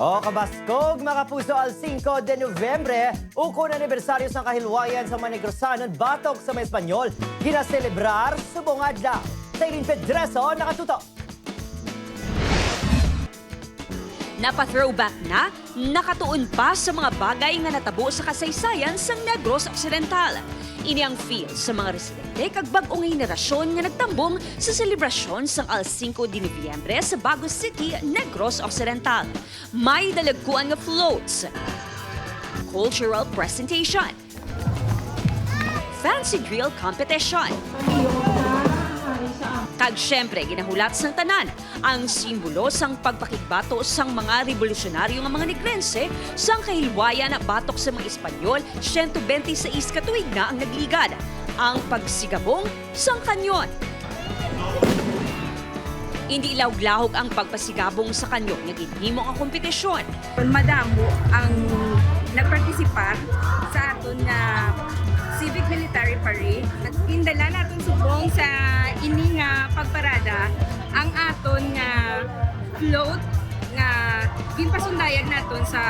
O kabaskog mga puso al 5 de Nobyembre, ukon anibersaryo sa kahilwayan sa Manegrosanon batok sa may Espanyol, ginaselebrar subong adlaw. Sa Ilin Pedreso, nakatuto. Napa-throwback na, nakatuon pa sa mga bagay nga natabo sa kasaysayan sa Negros Occidental. Ini ang feel sa mga residente kag bag-ong henerasyon nga nagtambong sa selebrasyon sang Al 5 de Nobyembre sa Bago City, Negros Occidental. May dalagkuan nga floats, cultural presentation, fancy drill competition, Kag syempre, ginahulat sang tanan ang simbolo sang pagpakigbato sang mga revolusyonaryo nga mga Negrense sang kahilwayan na batok sa mga Espanyol 126 katuig na ang nagligad. Ang pagsigabong sang kanyon. Hindi ilawglahog ang pagpasigabong sa kanyon nga ginhimo ang kompetisyon. madamo ang nagpartisipar sa aton na civic military parade. At indala naton subong sa ini nga pagparada ang aton nga float nga ginpasundayag naton sa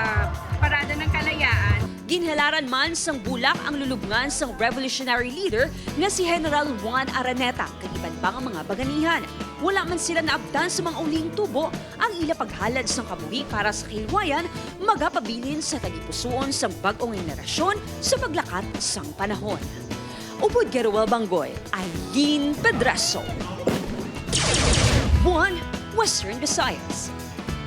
parada ng kalayaan. Ginhalaran man sang bulak ang lulubngan sang revolutionary leader nga si General Juan Araneta kag iban pang ang mga baganihan. Wala man sila naabdan sa mga uling tubo ang ila paghalad sang kabuhi para sa kilwayan magapabilin sa tagipusoon sang bag-ong henerasyon sa paglakat sang panahon. Upod Geruel Banggoy, Eileen Pedraso. One Western Visayas.